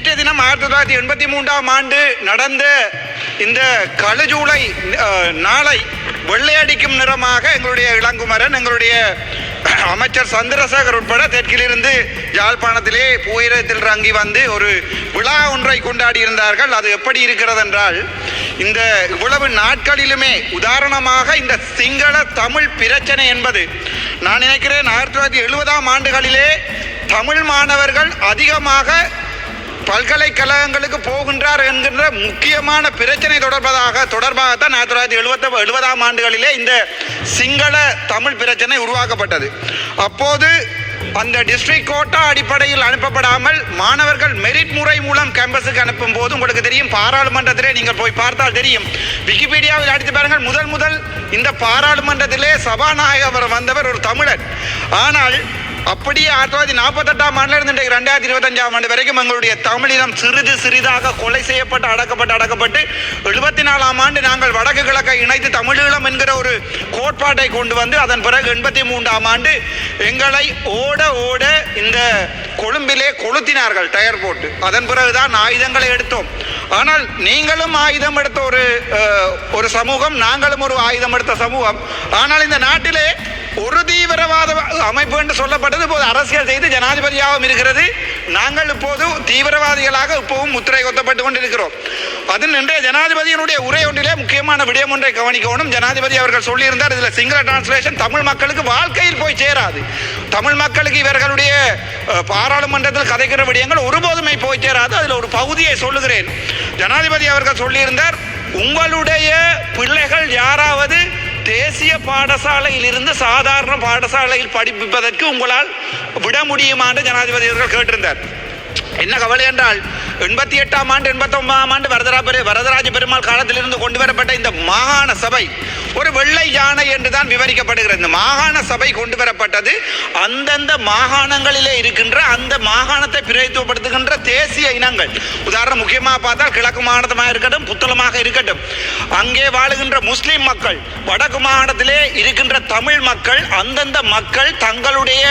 நேற்றைய தினம் ஆயிரத்தி தொள்ளாயிரத்தி எண்பத்தி மூன்றாம் ஆண்டு நடந்த இந்த கழுஜூலை நாளை வெள்ளையடிக்கும் நிறமாக எங்களுடைய இளங்குமரன் எங்களுடைய அமைச்சர் சந்திரசேகர் உட்பட தெற்கிலிருந்து யாழ்ப்பாணத்திலே பூயிரத்தில் இறங்கி வந்து ஒரு விழா ஒன்றை கொண்டாடி இருந்தார்கள் அது எப்படி இருக்கிறது என்றால் இந்த இவ்வளவு நாட்களிலுமே உதாரணமாக இந்த சிங்கள தமிழ் பிரச்சனை என்பது நான் நினைக்கிறேன் ஆயிரத்தி தொள்ளாயிரத்தி எழுபதாம் ஆண்டுகளிலே தமிழ் மாணவர்கள் அதிகமாக பல்கலைக்கழகங்களுக்கு போகின்றார் என்கின்ற முக்கியமான பிரச்சனை தொடர்பதாக தொடர்பாகத்தான் ஆயிரத்தி தொள்ளாயிரத்தி எழுபத்த எழுபதாம் ஆண்டுகளிலே இந்த சிங்கள தமிழ் பிரச்சனை உருவாக்கப்பட்டது. அப்போது அந்த டிஸ்ட்ரிக்ட் கோட்டா அடிப்படையில் அனுப்பப்படாமல் மாணவர்கள் மெரிட் முறை மூலம் கேம்பஸுக்கு அனுப்பும் போது உங்களுக்கு தெரியும் பாராளுமன்றத்திலே நீங்கள் போய் பார்த்தால் தெரியும். விக்கிபீடியாவில் அடித்து பாருங்கள் முதல் முதல் இந்த பாராளுமன்றத்திலே சபாநாயகர் வந்தவர் ஒரு தமிழர் ஆனால் அப்படியே ஆயிரத்தி தொள்ளாயிரத்தி நாற்பத்தெட்டாம் ஆண்டிலிருந்து ரெண்டாயிரத்தி இருபத்தஞ்சாம் ஆண்டு வரைக்கும் எங்களுடைய தமிழினம் சிறிது சிறிதாக கொலை செய்யப்பட்டு அடக்கப்பட்டு அடக்கப்பட்டு எழுபத்தி நாலாம் ஆண்டு நாங்கள் வடக்கு கிழக்கை இணைத்து தமிழீழம் என்கிற ஒரு கோட்பாட்டை கொண்டு வந்து அதன் பிறகு எண்பத்தி மூன்றாம் ஆண்டு எங்களை ஓட ஓட இந்த கொழும்பிலே கொளுத்தினார்கள் டயர் போட்டு. அதன் பிறகுதான் ஆயுதங்களை எடுத்தோம். ஆனால் நீங்களும் ஆயுதம் எடுத்த ஒரு ஒரு சமூகம் நாங்களும் ஒரு ஆயுதம் எடுத்த சமூகம். ஆனால் இந்த நாட்டிலே ஒரு தீவிரவாத அமைப்பு என்று சொல்லப்பட்டது. இப்போது அரசியல் செய்து ஜனாதிபதியாகவும் இருக்கிறது. நாங்கள் இப்போது தீவிரவாதிகளாக இப்போவும் முத்திரை கொத்தப்பட்டு கொண்டிருக்கிறோம். அது இன்றைய ஜனாதிபதியினுடைய உரை ஒன்றிலே முக்கியமான விடயம் ஒன்றை கவனிக்கணும். ஜனாதிபதி அவர்கள் சொல்லியிருந்தார் இதில் சிங்கள டிரான்ஸ்லேஷன் தமிழ் மக்களுக்கு வாழ்க்கையில் போய் சேராது. தமிழ் மக்களுக்கு இவர்களுடைய பாராளுமன்றத்தில் கதைக்கிற விடயங்கள் ஒருபோதுமே போய் சேராது. அதில் ஒரு பகுதியை சொல்லுகிறேன். ஜனாதிபதி அவர்கள் சொல்லியிருந்தார் உங்களுடைய பிள்ளைகள் தேசிய பாடசாலையில் இருந்து சாதாரண பாடசாலையில் படிப்பதற்கு உங்களால் விட முடியுமான்னு ஜனாதிபதி அவர்கள் கேட்டிருந்தார். என்ன கவலை என்றால் எண்பத்தி எட்டாம் ஆண்டு எண்பத்தி ஒன்பதாம் ஆண்டு வரதரா பெரு வரதராஜ பெருமாள் காலத்திலிருந்து கொண்டு வரப்பட்ட இந்த மாகாண சபை ஒரு வெள்ளை யானை என்று தான் விவரிக்கப்படுகிறது. இந்த மாகாண சபை கொண்டு வரப்பட்டது அந்தந்த மாகாணங்களிலே இருக்கின்ற அந்த மாகாணத்தை பிரதித்துவப்படுத்துகின்ற தேசிய இனங்கள். உதாரணம் முக்கியமாக பார்த்தால் கிழக்கு மாகாணமாக இருக்கட்டும் புத்தளமாக இருக்கட்டும். அங்கே வாழுகின்ற முஸ்லிம் மக்கள் வடக்கு மாகாணத்திலே இருக்கின்ற தமிழ் மக்கள் அந்தந்த மக்கள் தங்களுடைய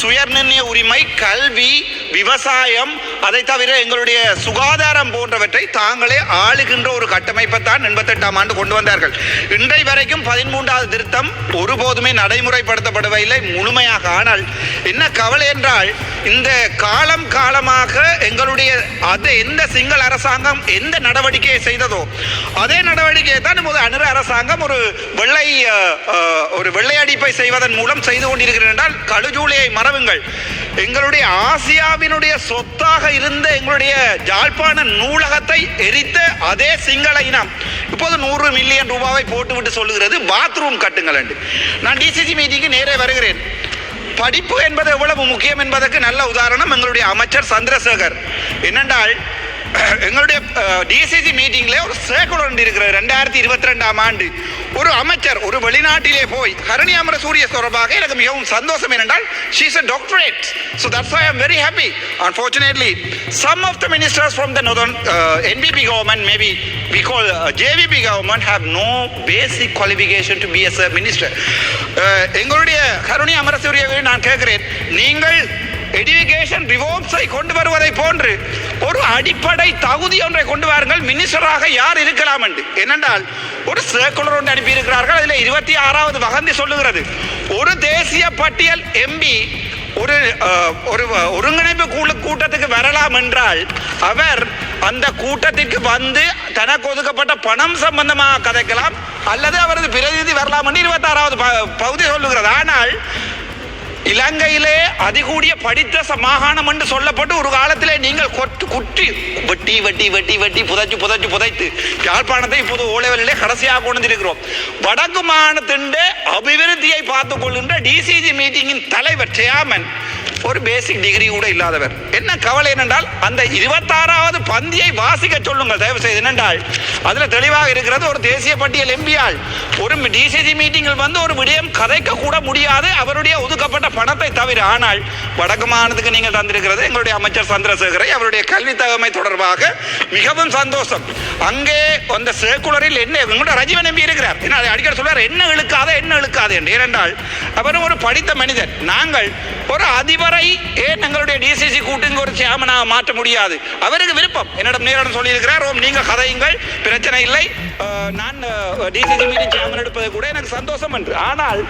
சுயநிர்ணய உரிமை கல்வி விவசாயம் அதை தவிர எங்களுடைய சுகாதாரம் போன்றவற்றை தாங்களே ஆளுகின்ற ஒரு கட்டமைப்பை தான் எண்பத்தெட்டாம் ஆண்டு கொண்டு வந்தார்கள். இன்றை வரைக்கும் பதிமூன்றாவது திருத்தம் ஒருபோதுமே நடைமுறைப்படுத்தப்படவில்லை முழுமையாக. ஆனால் என்ன கவலை என்றால் இந்த காலம் காலமாக எங்களுடைய அது எந்த சிங்கள அரசாங்கம் எந்த நடவடிக்கையை செய்ததோ அதே நடவடிக்கையை தான் நமது அனுர அரசாங்கம் ஒரு வெள்ளை ஒரு வெள்ளை அடிப்பை செய்வதன் மூலம் செய்து கொண்டிருக்கிறேன் என்றால் கழுஜூலியை மறவுங்கள். எங்களுடைய ஆசியாவினுடைய சொத்தாக இருந்த எங்களுடைய ஜாழ்ப்பாண நூலகத்தை எரித்த அதே சிங்கள இனம். இப்போது நூறு மில்லியன் ரூபாவை போட்டுவிட்டு சொல்லுகிறது. பாத்ரூம் கட்டுங்கள் என்று. நான் டிசிசி மீட்டிங்கு நேரே வருகிறேன். படிப்பு என்பது எவ்வளவு முக்கியம் என்பதற்கு நல்ல உதாரணம் எங்களுடைய அமைச்சர் சந்திரசேகர். என்னென்றால் எங்களுடைய டிசிசி மீட்டிங்கில் ஒரு சேக்குலர் ஒன்று இருக்கிறது. ரெண்டாயிரத்தி இருபத்தி ரெண்டாம் ஆண்டு. ஒரு அமைச்சர் ஒரு வெளிநாட்டிலே போய் ஹரணி அமர சூரிய தொடர்பாக எனக்கு மிகவும் சந்தோஷம் என்னென்றால் she's a doctorate so that's I am very happy unfortunately some of the ministers from the northern NPP government maybe maybe we call uh, jvp government have no basic qualification to be as a minister. Uh, எங்களுடைய கருணி அமரசூரியவை நான் கேட்கிறேன். நீங்கள் education ரிவோர்ஸை கொண்டு வருவதை போன்று ஒரு அடிப்படை தகுதி ஒன்றை கொண்டு வாருங்கள். மினிஸ்டராக யார் இருக்கலாம் என்று. என்னென்றால் ஒரு சர்க்குலர் ஒன்று அனுப்பியிருக்கிறார்கள். அதில் இருபத்தி ஆறாவது வகந்தி சொல்லுகிறது. ஒரு தேசிய பட்டியல் எம்பி ஒரு ஒரு ஒருங்கிணைப்பு குழு கூட்டத்துக்கு வரலாம் என்றால் அவர் அந்த கூட்டத்திற்கு வந்து தனக்கு ஒதுக்கப்பட்ட பணம் சம்பந்தமாக கதைக்கலாம். அல்லது அவரது பிரதிநிதி வரலாம் என்று இருபத்தாறாவது ப- பகுதி சொல்லுகிறது. ஆனால் இலங்கையிலே அதிகூடிய படித்த ச- மாகாணம் என்று சொல்லப்பட்டு ஒரு காலத்திலே நீங்கள் கொட்டு குட்டி வெட்டி வெட்டி வெட்டி வெட்டி புதைச்சு புதைச்சு புதைத்து யாழ்ப்பாணத்தை இப்போது ஓலைவலிலே கடைசியாக கொண்டு வடக்கு மாகாணத்தின் அபிவிருத்தியை பார்த்துக் கொள்கின்ற டிசிஜி மீட்டிங்கின் தலைவர் சேர்மன் ஒரு பேசிக் டிகிரி கூட இல்லாதவர். என்ன கவலை என்னென்றால் அந்த இருபத்தாறாவது பந்தியை வாசிக்க சொல்லுங்கள். தயவு செய்து என்னென்றால் அதில் தெளிவாக இருக்கிறது ஒரு தேசிய பட்டியல் எம்பியால் ஒரு டிசிசி மீட்டிங்கில் வந்து ஒரு விடயம் கதைக்க கூட முடியாது. அவருடைய ஒதுக்கப்பட்ட பணத்தை தவிர. ஆனால் வடக்கு மாநிலத்துக்கு நீங்கள் தந்திருக்கிறது எங்களுடைய அமைச்சர் சந்திரசேகரை. அவருடைய கல்வி தகமை தொடர்பாக மிகவும் சந்தோஷம். அங்கே அந்த சேக்குலரில் என்ன எங்களுடைய ரஜீவன் எம்பி இருக்கிறார். என்ன அதை அடிக்கடி சொல்றார் என்ன இழுக்காத என்ன இழுக்காது என்று. ஏனென்றால் அவரும் ஒரு படித்த மனிதர். நாங்கள் ஒரு அதிபர் ஏன் எங்களுடைய டிசிசி கூட்டுங்க ஒரு சேமனாக மாற்ற முடியாது? அவருக்கு விருப்பம். என்னிடம் நேரிடம் சொல்லியிருக்கிறார். ஓம் நீங்க கதையுங்கள். பிரச்சனை இல்லை. நான் டிசிசி மீட்டிங் சேமன் எடுப்பது கூட எனக்கு சந்தோஷம் என்று. ஆனால்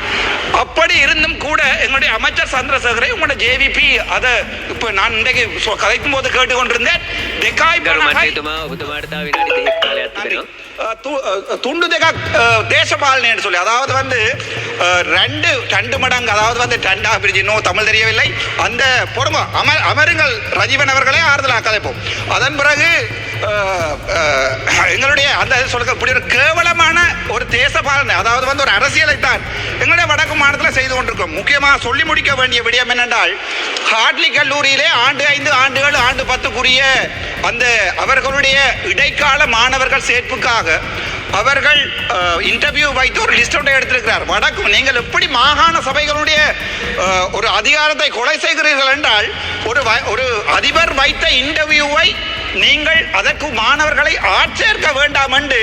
அப்படி இருந்தும் கூட எங்களுடைய அமைச்சர் சந்திரசேகரை உங்களோட ஜேவிபி அதை இப்போ நான் இன்றைக்கு கதைக்கும் போது கேட்டுக்கொண்டிருந்தேன். டெக்காய் ගරු பணகை මන්ත්‍රීතුමා ඔබතුමාට තව විනාඩි දෙකක් කාලයක් நன்றி. තිබෙනවා. அஹ் து- அஹ் துண்டு தெகா அஹ் தேசபாலனை சொல்லி அதாவது வந்து அஹ் ரெண்டு ரெண்டு மடங்கு அதாவது வந்து ரெண்டா பிரிஞ்சு இன்னும் தமிழ் தெரியவில்லை அந்த பொறுமை அமர் அமருங்கள் ரஜீவன் அவர்களே ஆறுதலாக கதைப்போம் அதன் பிறகு அஹ், அஹ், எங்களுடைய அந்த சொல்லுங்க இப்படி ஒரு கேவலமான ஒரு தேசபாலனை அதாவது வந்து ஒரு அரசியலை தான் எங்களுடைய வடக்கு மாநிலத்தில் செய்து கொண்டிருக்கோம். முக்கியமாக சொல்லி முடிக்க வேண்டிய விடயம் என்னென்றால் ஹார்ட்லி கல்லூரியிலே ஆண்டு ஐந்து ஆண்டுகள் ஆண்டு பத்துக்குரிய அந்த அவர்களுடைய இடைக்கால மாணவர்கள் சேர்ப்புக்காக அவர்கள் இன்டர்வியூ வைத்து ஒரு லிஸ்ட் ஒன்றை எடுத்திருக்கிறார். வடக்கு நீங்கள் எப்படி மாகாண சபைகளுடைய ஒரு அதிகாரத்தை கொலை செய்கிறீர்கள் என்றால் ஒரு வ- ஒரு அதிபர் வைத்த இன்டர்வியூவை நீங்கள் அதற்கு மாணவர்களை ஆட்சேர்க்க வேண்டாம் என்று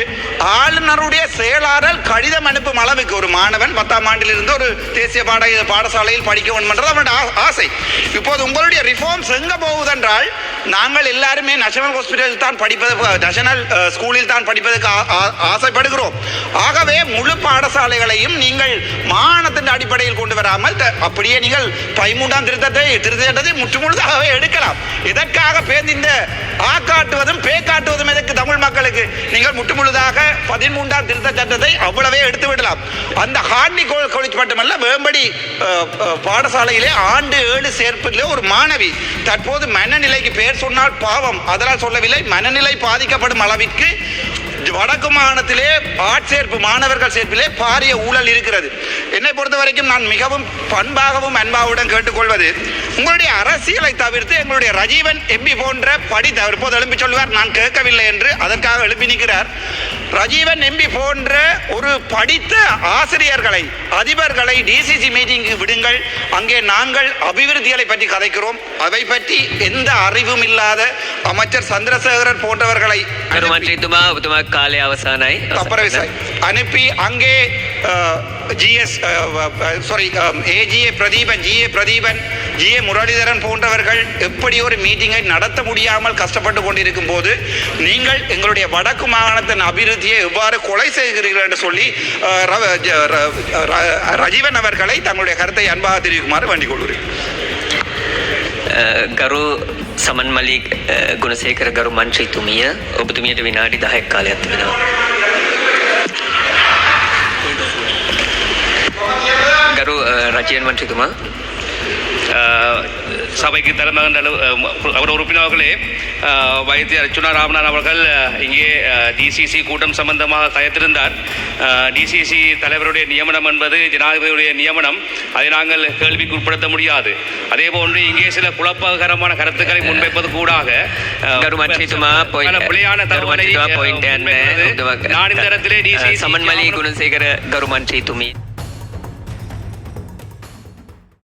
ஆளுநருடைய செயலாளர் கடிதம் அனுப்பும் அளவுக்கு ஒரு மாணவன் பத்தாம் ஆண்டிலிருந்து ஒரு தேசிய பாட பாடசாலையில் படிக்க வேண்டும் என்றது அவனுடைய ஆ- ஆசை. இப்போது உங்களுடைய ரிஃபார்ம்ஸ் எங்க போகுதென்றால் நாங்கள் எல்லாருமே நேஷனல் ஹாஸ்பிட்டலில் தான் படிப்பது நேஷனல் ஸ்கூலில் தான் படிப்பதற்கு ஆ- ஆசைப்படுகிறோம். ஆகவே முழு பாடசாலைகளையும் நீங்கள் மானத்தின் அடிப்படையில் கொண்டு வராமல் த- அப்படியே நீங்கள் பதிமூன்றாம் திருத்தத்தை திருத்தத்தை முற்றுமுழுதாகவே எடுக்கலாம். இதற்காக பேருந்து இந்த ஆ காட்டுவதும் பே காட்டுவதும் எதற்கு தமிழ் மக்களுக்கு? நீங்கள் முற்றுமுழுதாக பதிமூன்றாம் திருத்த சட்டத்தை அவ்வளவே எடுத்து விடலாம். அந்த ஹார்ட்லி காலேஜ் மட்டுமல்ல வேம்படி பாடசாலையிலே ஆண்டு ஏழு சேர்ப்பிலே ஒரு மாணவி தற்போது மனநிலைக்கு பெயர் சொன்னால் பாவம். அதனால் சொல்லவில்லை மனநிலை பாதிக்கப்படும் அளவிற்கு வடக்கு மாகாணத்திலே ஆட்சேர்ப்பு மாணவர்கள் சேர்ப்பிலே பாரிய ஊழல் இருக்கிறது. என்னை பொறுத்த வரைக்கும் நான் மிகவும் பண்பாகவும் அன்பாவுடன் கேட்டுக்கொள்வது உங்களுடைய அரசியலை தவிர்த்து எங்களுடைய ரஜீவன் எம்பி போன்ற படி தற்போது எழுப்பி சொல்வார் நான் கேட்கவில்லை என்று அதற்காக எழுப்பி நிற்கிறார். ரஜீவன் எம்பி போன்ற ஒரு படித்த ஆசிரியர்களை அதிபர்களை டிசிசி மீட்டிங்கு விடுங்கள். அங்கே நாங்கள் அபிவிருத்திகளை பற்றி கதைக்கிறோம். அவை பற்றி எந்த அறிவும் இல்லாத அமைச்சர் சந்திரசேகரர் போன்றவர்களை அனுப்பி அங்கே ඔබතුමා කාලය අවසානයි. தப்பரவிசாய் அனுப்பி அங்கே GS sorry AGA Pradeepan GA Pradeepan GA Muralitharan போன்றவர்கள் எப்படி ஒரு மீட்டிங்கை நடத்த முடியாமல் கஷ்டப்பட்டு கொண்டிருக்கும் போது நீங்கள் எங்களுடைய வடக்கு மாகாணத்தின் அபிவிருத்தியை எவ்வாறு கொலை செய்கிறீர்கள் என்று சொல்லி அஹ், ரவ- ஜ- ர- ர- ரஜீவன் அவர்களை தங்களுடைய கருத்தை அன்பாக தெரிவிக்குமாறு வேண்டிக் கொள்கிறேன் අ, ගරු සමන් මලි ගුණසේකර ගරු මන්ත්‍රීතුමිය ඔබතුමියට විනාඩි 10ක් කාලයක් තිබෙනවා. விஜயன் வன்சிக்குமார் சபைக்கு தலைமகன் அவர் உறுப்பினர்களே வைத்தியர் அர்ச்சுனா ராமநாதன் அவர்கள் இங்கே டிசிசி கூட்டம் சம்பந்தமாக கயத்திருந்தார் டிசிசி தலைவருடைய நியமனம் என்பது ஜனாதிபதியுடைய நியமனம். அதை நாங்கள் கேள்விக்கு உட்படுத்த முடியாது. அதே போன்று இங்கே சில குழப்பகரமான கருத்துக்களை முன்வைப்பது கூடாக பிழையான தகவலை நான் இந்த இடத்திலே டிசி சமன்மலை குணசேகர கருமன் துமி